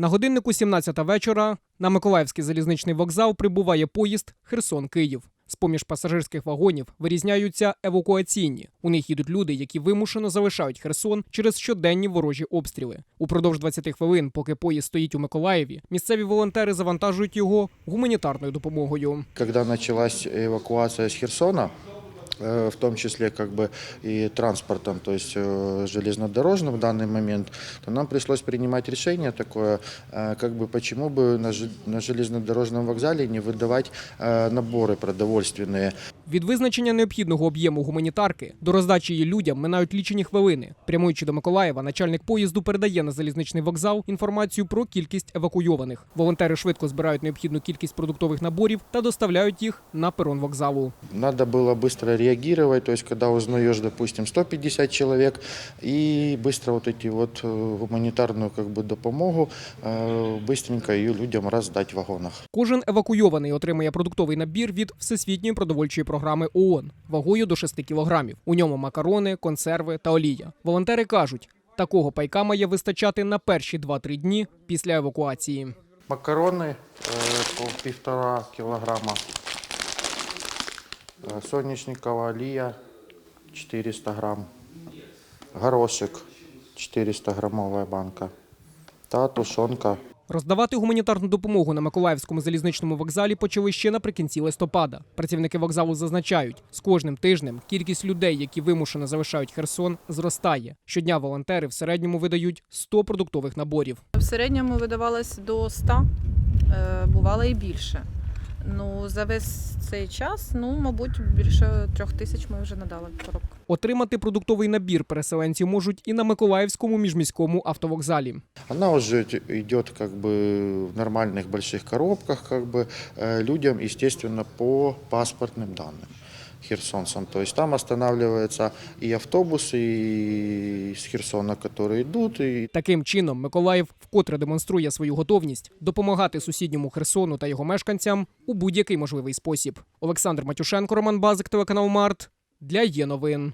На годиннику 17 вечора на Миколаївський залізничний вокзал прибуває поїзд Херсон-Київ. З-поміж пасажирських вагонів вирізняються евакуаційні. У них їдуть люди, які вимушено залишають Херсон через щоденні ворожі обстріли. Упродовж 20 хвилин, поки поїзд стоїть у Миколаєві, місцеві волонтери завантажують його гуманітарною допомогою. Когда началась эвакуация из Херсона, в том числе как бы и транспортом, то есть э, железнодорожным в данный момент, то нам пришлось принимать решение такое, э, как бы почему бы на жи- на железнодорожном вокзале не выдавать э, наборы продовольственные. Від визначення необхідного об'єму гуманітарки до роздачі її людям минають лічені хвилини. Прямуючи до Миколаєва, начальник поїзду передає на залізничний вокзал інформацію про кількість евакуйованих. Волонтери швидко збирають необхідну кількість продуктових наборів та доставляють їх на перон вокзалу. Надо было быстро реагировать, то есть когда узнаешь, допустим, 150 человек, и быстро вот эти вот э, гуманитарную как бы допомогу э, быстренько ее людям раздать в вагонах. Кожен евакуйований отримує продуктовий набір від Всесвітньої продовольчої програми ООН вагою до 6 кілограмів. У ньому макарони, консерви та олія. Волонтери кажуть, такого пайка має вистачати на перші 2-3 дні після евакуації. Макароны э, по полтора килограмма. Э, Соняшникова олия 400 грамм. Горошек 400 граммовая банка. Та тушенка Роздавати гуманітарну допомогу на Миколаївському залізничному вокзалі почали ще наприкінці листопада. Працівники вокзалу зазначають, з кожним тижнем кількість людей, які вимушено залишають Херсон, зростає. Щодня волонтери в середньому видають 100 продуктових наборів. В середньому видавалось до 100, е, бувало і більше. Ну, за весь цей час, ну, мабуть, більше трьох тисяч ми вже надали коробку. Отримати продуктовий набір переселенці можуть і на Миколаївському міжміському автовокзалі. Она уже идет как бы в нормальных больших коробках, как бы э, людям, естественно, по паспортным данным херсонцам. То есть там останавливаются и автобусы и из Херсона, которые идут, и Таким чином, Миколаїв вкотре демонструє свою готовність допомагати сусідньому Херсону та його мешканцям у будь-який можливий спосіб. Олександр Матюшенко, Роман Базик, телеканал Март для є новин.